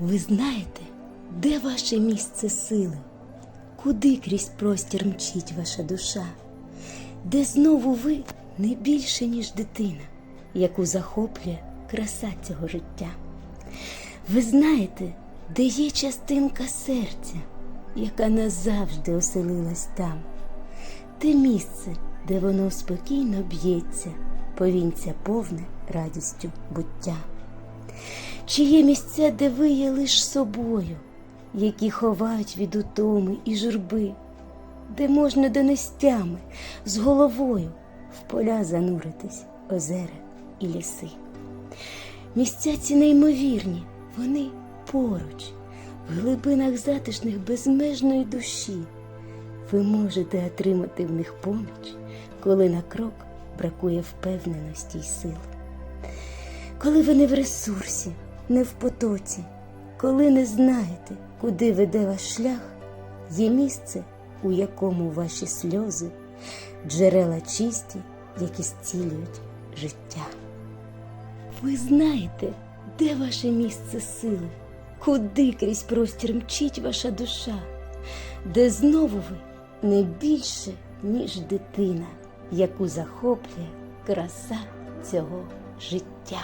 Ви знаєте, де ваше місце сили? Куди крізь простір мчить ваша душа? Де знову ви не більше, ніж дитина, яку захоплює краса цього життя? Ви знаєте, де є частинка серця, яка назавжди оселилась там, те місце, де воно спокійно б'ється, повінця повне радістю буття. Чи є місця, де ви є лиш собою, які ховають від утоми і журби, де можна донестями з головою в поля зануритись, озера і ліси? Місця ці неймовірні, вони поруч, в глибинах затишних безмежної душі. Ви можете отримати в них поміч, коли на крок бракує впевненості й сил. Коли ви не в ресурсі, не в потоці, коли не знаєте, куди веде ваш шлях, є місце, у якому ваші сльози, джерела чисті, які зцілюють життя. Ви знаєте, де ваше місце сили, куди крізь простір мчить ваша душа, де знову ви не більше, ніж дитина, яку захоплює краса цього життя.